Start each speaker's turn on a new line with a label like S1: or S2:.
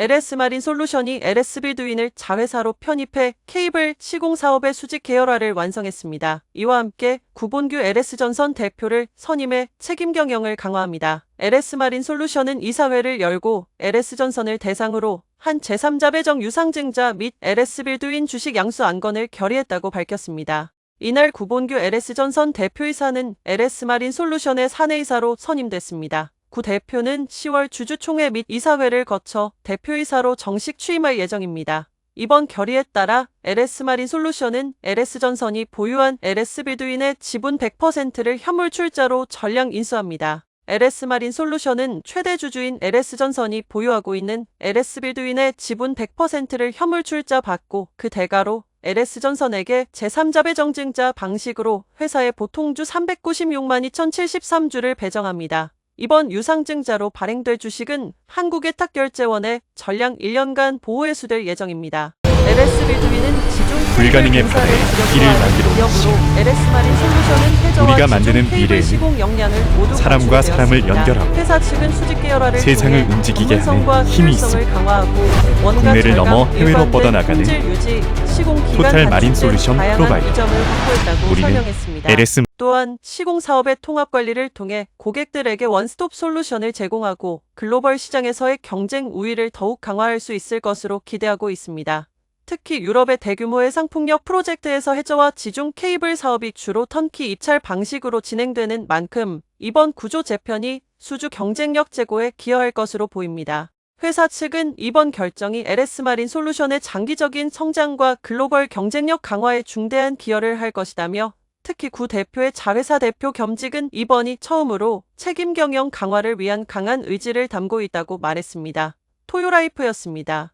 S1: LS 마린 솔루션이 LS 빌드윈을 자회사로 편입해 케이블 시공 사업의 수직 계열화를 완성했습니다. 이와 함께 구본규 LS 전선 대표를 선임해 책임 경영을 강화합니다. LS 마린 솔루션은 이사회를 열고 LS 전선을 대상으로 한 제3자 배정 유상증자 및 LS 빌드윈 주식 양수 안건을 결의했다고 밝혔습니다. 이날 구본규 LS전선 대표이사는 LS마린 솔루션의 사내이사로 선임됐습니다. 구 대표는 10월 주주총회 및 이사회를 거쳐 대표이사로 정식 취임할 예정입니다. 이번 결의에 따라 LS마린 솔루션은 LS전선이 보유한 LS빌드윈의 지분 100%를 현물 출자로 전량 인수합니다. LS마린 솔루션은 최대 주주인 LS전선이 보유하고 있는 LS빌드윈의 지분 100%를 현물 출자 받고 그 대가로 LS전선에게 제3자 배정증자 방식으로 회사의 보통주 396만 2073주를 배정합니다. 이번 유상증자로 발행될 주식은 한국예탁결제원에 전량 1년간 보호해수될 예정입니다. LS 빌드윈은 지중
S2: 불가능의 바다에 길을 만들어
S1: LS 마린 솔루션은 해저와
S2: 우리가 만드는 미래에는
S1: 시공 역량을 모두
S2: 사람과 사람을. 연결하고
S1: 회사 측은 수직 계열화를
S2: 세상을 움직이게 하는 힘이 있습니다.
S1: 강화하고
S2: 국내를 넘어 해외로 뻗어나가는
S1: 유지,
S2: 토탈 마린 솔루션 프로바이더. 우리는. LS
S1: 또한 시공 사업의 통합 관리를 통해 고객들에게 원스톱 솔루션을 제공하고 글로벌 시장에서의 경쟁 우위를 더욱 강화할 수 있을 것으로 기대하고 있습니다. 특히 유럽의 대규모의 상품력 프로젝트에서 해저와 지중 케이블 사업이 주로 턴키 입찰 방식으로 진행되는 만큼 이번 구조 재편이 수주 경쟁력 제고에 기여할 것으로 보입니다. 회사 측은 이번 결정이 LS 마린 솔루션의 장기적인 성장과 글로벌 경쟁력 강화에 중대한 기여를 할 것이다며 특히 구 대표의 자회사 대표 겸직은 이번이 처음으로 책임 경영 강화를 위한 강한 의지를 담고 있다고 말했습니다. 토요라이프였습니다.